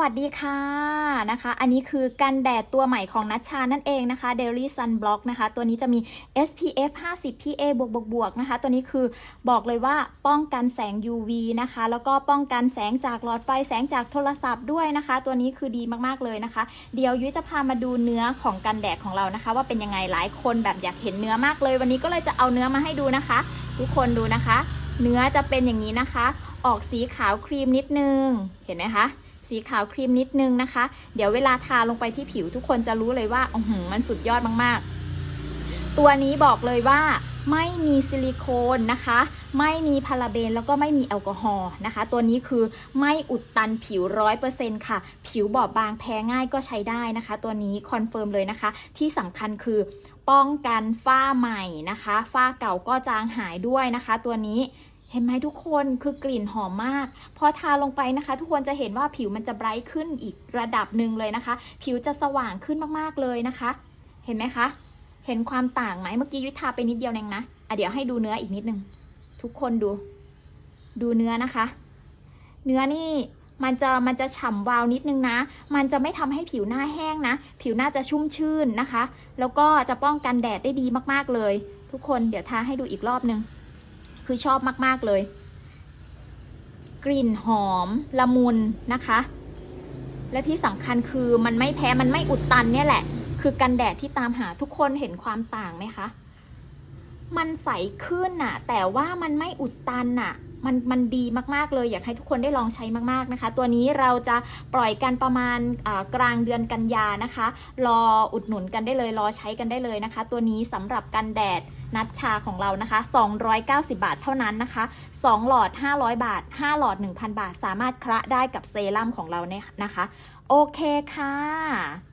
วัสดีค่ะนะคะ อันนี้คือกันแดดตัวใหม่ของนัชชานั่นเองนะคะ Daily Sun Block นะคะ ตัวนี้จะมี SPF 50 PA บวกบวกบวกนะคะ ตัวนี้คือบอกเลยว่าป้องกันแสง UV นะคะ แล้วก็ป้องกันแสงจากหลอดไฟแสงจากโทรศัพท์ด้วยนะคะ ตัวนี้คือดีมากๆเลยนะคะ เดี๋ยวยุ้ยจะพามาดูเนื้อของกันแดดของเรานะคะ ว่าเป็นยังไงหลายคนแบบอยากเห็นเนื้อมากเลย วันนี้ก็เลยจะเอาเนื้อมาให้ดูนะคะ ทุกคนดูนะคะ เนื้อจะเป็นอย่างนี้นะคะ ออกสีขาวครีมนิดนึงเห็นไหมคะ สีขาวครีมนิดนึงนะคะ เดี๋ยวเวลาทาลงไปที่ผิวทุกคนจะรู้เลยว่าอือหือมันสุดยอดมากๆ ตัวนี้บอกเลยว่าไม่มีซิลิโคนนะคะ ไม่มีพาราเบนแล้วก็ไม่มีแอลกอฮอล์นะคะ ตัวนี้คือไม่อุดตันผิวร้อยเปอร์เซ็นค่ะ ผิวบอบบางแพ้ง่ายก็ใช้ได้นะคะ ตัวนี้คอนเฟิร์มเลยนะคะ ที่สำคัญคือป้องกันฝ้าใหม่นะคะ ฝ้าเก่าก็จางหายด้วยนะคะ ตัวนี้ เห็นไหมทุกคนคือกลิ่นหอมมาก พอทาลงไปนะคะ ทุกคนจะเห็นว่าผิวมันจะไบรท์ขึ้นอีกระดับหนึ่งเลยนะคะ ผิวจะสว่างขึ้นมากๆเลยนะคะ เห็นไหมคะ เห็นความต่างไหมเมื่อกี้ยุทธาไปนิดเดียวเองนะอะเดี๋ยวให้ดูเนื้ออีกนิดนึงทุกคนดู ดูเนื้อนะคะ เนื้อนี่มันจะมันจะฉ่ำวาวนิดนึงนะ มันจะไม่ทำให้ผิวหน้าแห้งนะ ผิวหน้าจะชุ่มชื่นนะคะ แล้วก็จะป้องกันแดดได้ดีมากๆเลย ทุกคนเดี๋ยวทาให้ดูอีกรอบนึง คือชอบมาก ๆ เลย กลิ่นหอมละมุนนะคะ และที่สำคัญคือมันไม่แพ้มันไม่อุดตันเนี่ยแหละ คือกันแดดที่ตามหาทุกคนเห็นความต่างไหมคะ มันใสขึ้นน่ะ แต่ว่ามันไม่อุดตันน่ะ มันมันดีมากๆเลย อยากให้ทุกคนได้ลองใช้มากๆนะคะ ตัวนี้เราจะปล่อยกันประมาณกลางเดือนกันยานะคะ รออุดหนุนกันได้เลย รอใช้กันได้เลยนะคะ ตัวนี้สำหรับกันแดดนัดชาของเรานะคะ 290 บาทเท่านั้นนะคะ 2 หลอด 500 บาท 5 หลอด 1,000 บาท สามารถคละได้กับเซรั่มของเราเนี่ยนะคะ โอเคค่ะ